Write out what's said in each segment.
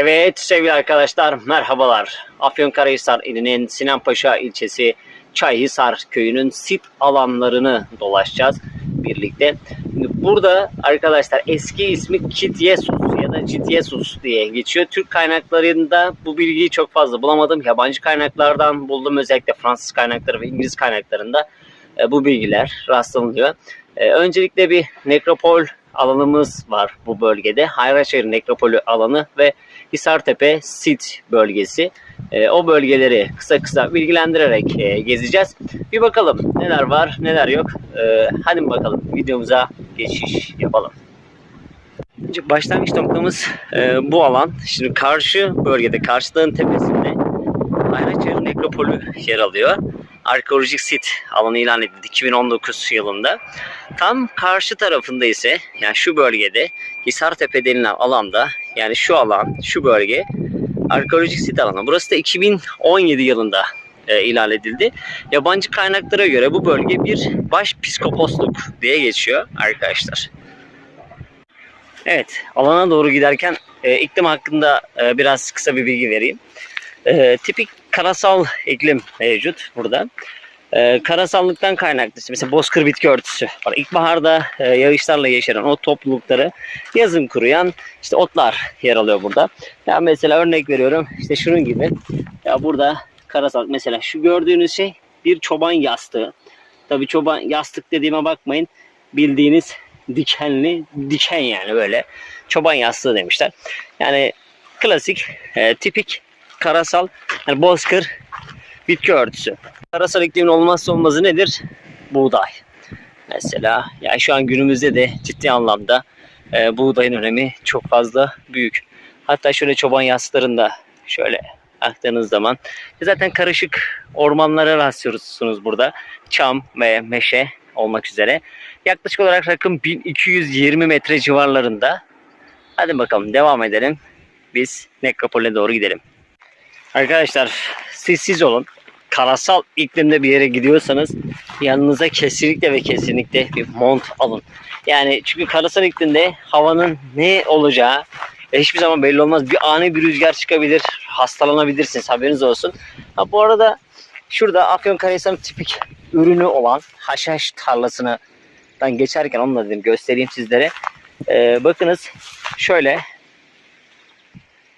Evet sevgili arkadaşlar merhabalar. Afyonkarahisar ilinin Sinanpaşa ilçesi Çayhisar köyünün sit alanlarını dolaşacağız birlikte. Şimdi Burada arkadaşlar eski ismi Kityesus ya da Cityesus diye geçiyor. Türk kaynaklarında bu bilgiyi çok fazla bulamadım. Yabancı kaynaklardan buldum. Özellikle Fransız kaynakları ve İngiliz kaynaklarında e, bu bilgiler rastlanılıyor. E, Öncelikle bir nekropol alanımız var bu bölgede. Hayraşehir Nekropolü alanı ve Hisartepe Sit bölgesi. E, o bölgeleri kısa kısa bilgilendirerek e, gezeceğiz. Bir bakalım neler var neler yok. E, hadi bakalım videomuza geçiş yapalım. Önce başlangıç noktamız e, bu alan. Şimdi karşı bölgede, karşı dağın tepesinde Ayraçayır Nekropolü yer alıyor. Arkeolojik sit alanı ilan edildi 2019 yılında. Tam karşı tarafında ise yani şu bölgede Hisartepe denilen alanda yani şu alan, şu bölge arkeolojik sit alanı. Burası da 2017 yılında e, ilan edildi. Yabancı kaynaklara göre bu bölge bir baş psikoposluk diye geçiyor arkadaşlar. Evet, alana doğru giderken e, iklim hakkında e, biraz kısa bir bilgi vereyim. E, tipik karasal iklim mevcut burada. E, karasallıktan kaynaklı işte mesela bozkır bitki örtüsü var. İlkbaharda e, yağışlarla yeşeren o toplulukları yazın kuruyan işte otlar yer alıyor burada. Ya mesela örnek veriyorum işte şunun gibi. Ya burada karasal mesela şu gördüğünüz şey bir çoban yastığı. Tabii çoban yastık dediğime bakmayın. Bildiğiniz dikenli diken yani böyle çoban yastığı demişler. Yani klasik e, tipik karasal yani bozkır bitki örtüsü. Karasal iklimin olmazsa olmazı nedir? Buğday. Mesela yani şu an günümüzde de ciddi anlamda e, buğdayın önemi çok fazla büyük. Hatta şöyle çoban yaslarında şöyle baktığınız zaman zaten karışık ormanlara rastlıyorsunuz burada. Çam ve meşe olmak üzere. Yaklaşık olarak rakım 1220 metre civarlarında. Hadi bakalım devam edelim. Biz Nekropol'e doğru gidelim. Arkadaşlar sessiz olun. Karasal iklimde bir yere gidiyorsanız yanınıza kesinlikle ve kesinlikle bir mont alın. Yani çünkü karasal iklimde havanın ne olacağı e, hiçbir zaman belli olmaz. Bir ani bir rüzgar çıkabilir. Hastalanabilirsiniz. Haberiniz olsun. Ha, bu arada şurada Afyonkarahisar'ın tipik ürünü olan haşhaş tarlasından geçerken onu da dedim göstereyim sizlere. Ee, bakınız şöyle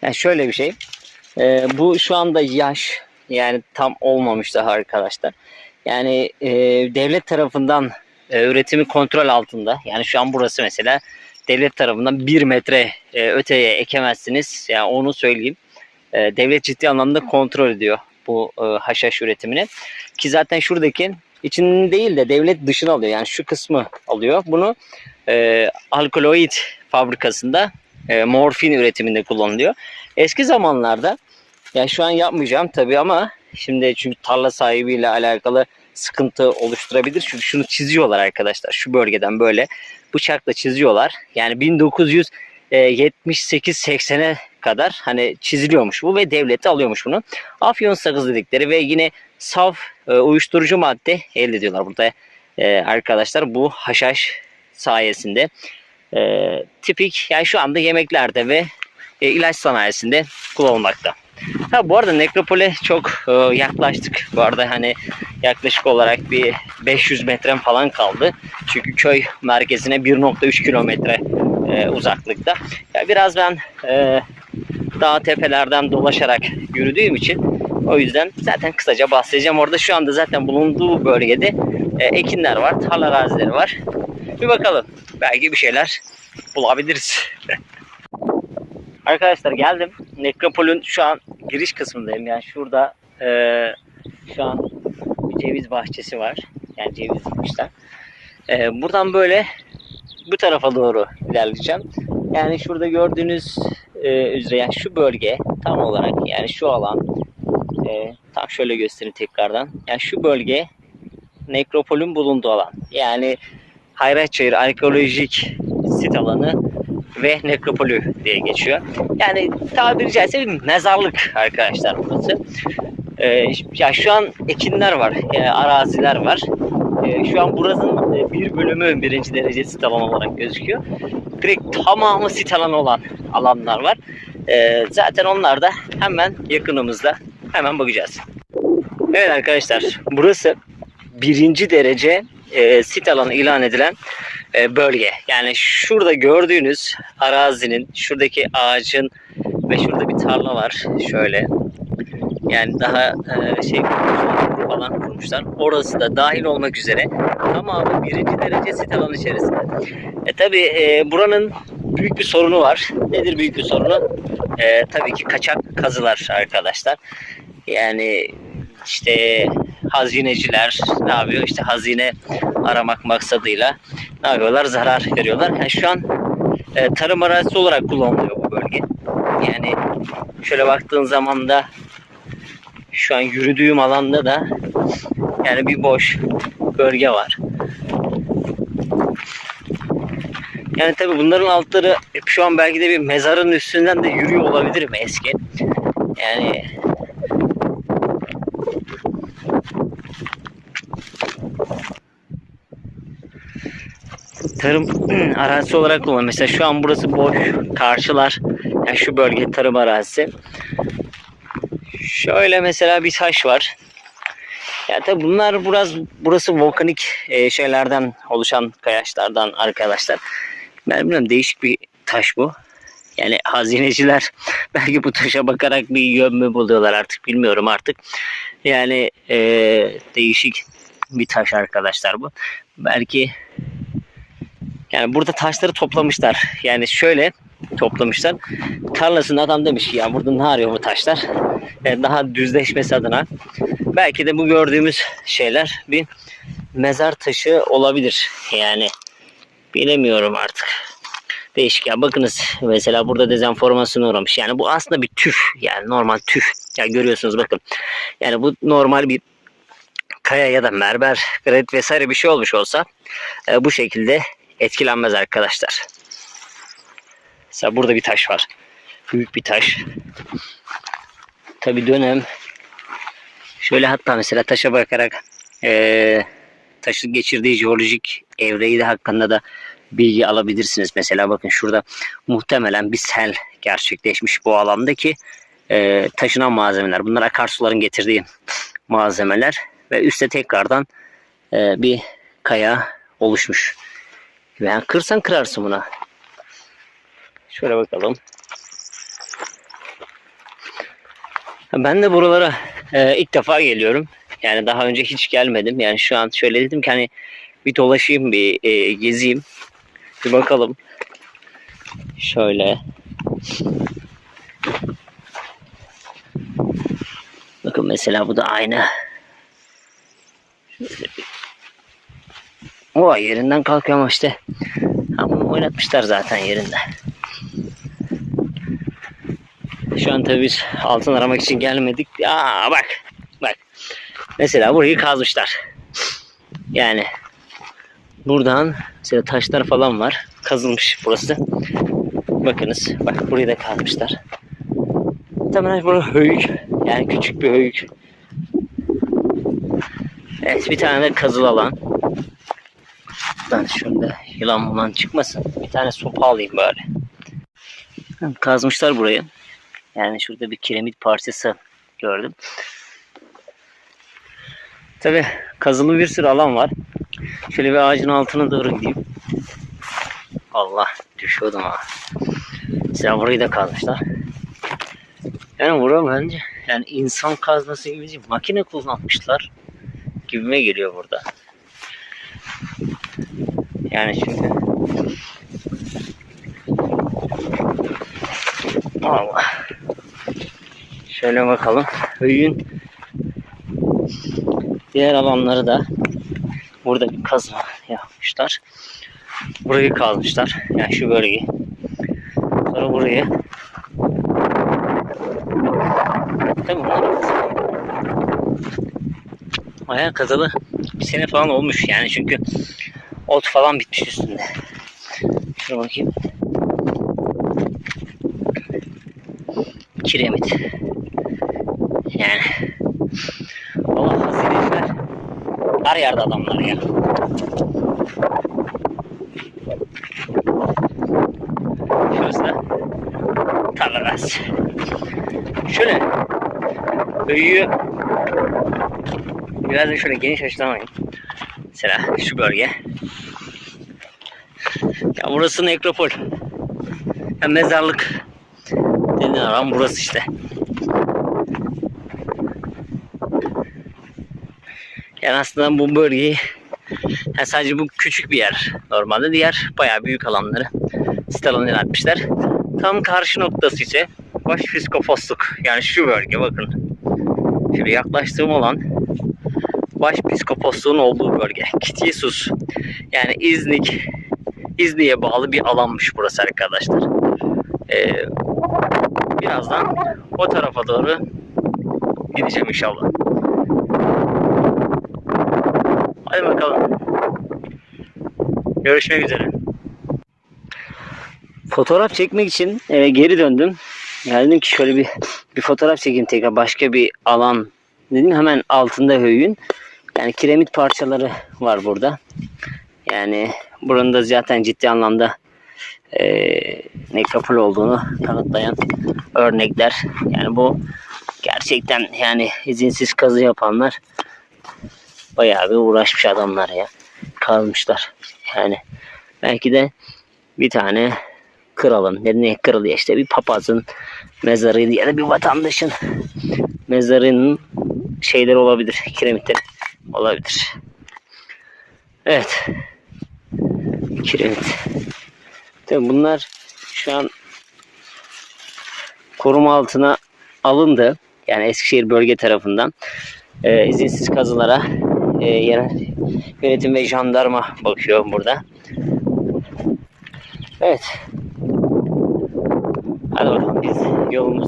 yani şöyle bir şey. Ee, bu şu anda yaş yani tam olmamış daha arkadaşlar. Yani e, devlet tarafından e, üretimi kontrol altında. Yani şu an burası mesela devlet tarafından bir metre e, öteye ekemezsiniz. Yani onu söyleyeyim. E, devlet ciddi anlamda kontrol ediyor bu e, haşhaş üretimini. Ki zaten şuradaki için değil de devlet dışına alıyor. Yani şu kısmı alıyor. Bunu e, alkaloid fabrikasında e, morfin üretiminde kullanılıyor. Eski zamanlarda yani şu an yapmayacağım tabii ama şimdi çünkü tarla sahibiyle alakalı sıkıntı oluşturabilir. Çünkü şunu çiziyorlar arkadaşlar. Şu bölgeden böyle bıçakla çiziyorlar. Yani 1978-80'e kadar hani çiziliyormuş bu ve devleti alıyormuş bunu. Afyon sakız dedikleri ve yine saf e, uyuşturucu madde elde ediyorlar burada e, arkadaşlar bu haşhaş sayesinde. E, tipik yani şu anda yemeklerde ve e, ilaç sanayisinde kullanılmakta. Ha bu arada nekropole çok e, yaklaştık. Bu arada hani yaklaşık olarak bir 500 metrem falan kaldı. Çünkü köy merkezine 1.3 kilometre e, uzaklıkta. Ya biraz ben e, dağ tepelerden dolaşarak yürüdüğüm için o yüzden zaten kısaca bahsedeceğim. Orada şu anda zaten bulunduğu bölgede e, ekinler var, tarla arazileri var. Bir bakalım. Belki bir şeyler bulabiliriz. Arkadaşlar geldim. Nekropol'ün şu an giriş kısmındayım. Yani şurada e, şu an bir ceviz bahçesi var. Yani ceviz dikmişler. E, buradan böyle bu tarafa doğru ilerleyeceğim. Yani şurada gördüğünüz e, üzere yani şu bölge tam olarak yani şu alan e, tam şöyle göstereyim tekrardan. Yani şu bölge nekropolün bulunduğu alan. Yani Hayratçayır arkeolojik sit alanı ve nekropolü diye geçiyor. Yani tabiri caizse bir mezarlık arkadaşlar burası. Ee, ya şu an ekinler var, yani araziler var. Ee, şu an burasının e, bir bölümü birinci derece sit alanı olarak gözüküyor. Direkt tamamı sit alanı olan alanlar var. Ee, zaten onlar da hemen yakınımızda. Hemen bakacağız. Evet arkadaşlar burası birinci derece e, sit alanı ilan edilen e, bölge. Yani şurada gördüğünüz arazinin, şuradaki ağacın ve şurada bir tarla var. Şöyle. Yani daha e, şey falan kurmuşlar. Orası da dahil olmak üzere tamamı birinci derece sit alanı içerisinde. E tabi buranın büyük bir sorunu var. Nedir büyük bir sorunu? E, tabii ki kaçak kazılar arkadaşlar. Yani işte hazineciler ne yapıyor? İşte hazine aramak maksadıyla ne yapıyorlar? Zarar veriyorlar. Yani şu an e, tarım arazisi olarak kullanılıyor bu bölge. Yani şöyle baktığın zaman da şu an yürüdüğüm alanda da yani bir boş bölge var. Yani tabi bunların altları şu an belki de bir mezarın üstünden de yürüyor olabilirim eski. Yani tarım arazisi olarak kullanılıyor. Mesela şu an burası boş. Karşılar. Yani şu bölge tarım arazisi. Şöyle mesela bir taş var. Ya tabi bunlar biraz burası volkanik e, şeylerden oluşan kayaçlardan arkadaşlar. Ben bilmiyorum değişik bir taş bu. Yani hazineciler belki bu taşa bakarak bir yön mü buluyorlar artık bilmiyorum artık. Yani e, değişik bir taş arkadaşlar bu. Belki yani burada taşları toplamışlar. Yani şöyle toplamışlar. Tarlasında adam demiş ki ya burada ne arıyor bu taşlar? Yani daha düzleşmesi adına. Belki de bu gördüğümüz şeyler bir mezar taşı olabilir. Yani bilemiyorum artık. Değişik ya. Bakınız mesela burada dezenformasyona uğramış. Yani bu aslında bir tüf. Yani normal tüf. Ya görüyorsunuz bakın. Yani bu normal bir kaya ya da mermer, granit vesaire bir şey olmuş olsa e, bu şekilde etkilenmez arkadaşlar. Mesela burada bir taş var. Büyük bir taş. Tabi dönem şöyle hatta mesela taşa bakarak e, taşın geçirdiği jeolojik evreyi de hakkında da bilgi alabilirsiniz. Mesela bakın şurada muhtemelen bir sel gerçekleşmiş bu alandaki e, taşınan malzemeler. Bunlar akarsuların getirdiği malzemeler ve üstte tekrardan e, bir kaya oluşmuş. Yani kırsan kırarsın buna. Şöyle bakalım. Ben de buralara e, ilk defa geliyorum. Yani daha önce hiç gelmedim. Yani şu an şöyle dedim ki hani bir dolaşayım bir e, gezeyim. Bir bakalım. Şöyle. Bakın mesela bu da aynı. O yerinden kalkıyor ama işte. Ama oynatmışlar zaten yerinde. Şu an tabii biz altın aramak için gelmedik. Aa bak. Bak. Mesela burayı kazmışlar. Yani buradan mesela taşlar falan var. Kazılmış burası. Bakınız. Bak burayı da kazmışlar. Muhtemelen burası höyük. Yani küçük bir höyük. Evet bir tane de kazıl alan. Ben şurada yılan bulan çıkmasın. Bir tane sopa alayım bari. Kazmışlar burayı. Yani şurada bir kiremit parçası gördüm. Tabi kazılı bir sürü alan var. Şöyle bir ağacın altına doğru gideyim. Allah düşüyordum ha. Mesela burayı da kazmışlar. Yani bura bence yani insan kazması gibi değil, makine kullanmışlar gibime geliyor burada. Yani çünkü Allah. Şöyle bakalım. Höyün diğer alanları da burada bir kazma yapmışlar. Burayı kazmışlar. Yani şu bölgeyi. Sonra burayı. Tabii bunlar Bayağı kazalı bir sene falan olmuş yani çünkü ot falan bitmiş üstünde. Şuna bakayım. Kiremit. Yani Allah hazineciler her yerde adamlar ya. Şurası da tarlalar. biraz. Şöyle köyü biraz da şöyle geniş açıdan alayım. Mesela şu bölge. Ya burası nekropol. Ya mezarlık denilen alan burası işte. Yani aslında bu bölgeyi yani sadece bu küçük bir yer normalde. Diğer bayağı büyük alanları sit yapmışlar. Tam karşı noktası ise Başpiskoposluk. Yani şu bölge bakın. Şöyle yaklaştığım alan Başpiskoposluğun olduğu bölge. Kityesus. Yani İznik İznik'e bağlı bir alanmış burası arkadaşlar. Ee, birazdan o tarafa doğru gideceğim inşallah. Hadi bakalım. Görüşmek üzere. Fotoğraf çekmek için eve geri döndüm. Yani dedim ki şöyle bir bir fotoğraf çekeyim tekrar başka bir alan. Dedim hemen altında höyün. Yani kiremit parçaları var burada. Yani buranın da zaten ciddi anlamda eee nekropol olduğunu kanıtlayan örnekler. Yani bu gerçekten yani izinsiz kazı yapanlar bayağı bir uğraşmış adamlar ya. Kazmışlar. Yani belki de bir tane kralın, ne kralı ya işte bir papazın mezarıydı ya da bir vatandaşın mezarının şeyleri olabilir, kiremitleri olabilir. Evet. Kiremit. Tabii bunlar şu an koruma altına alındı. Yani Eskişehir bölge tarafından e, izinsiz kazılara e, yerel yönetim ve jandarma bakıyor burada. Evet. Hadi bakalım biz yolumuz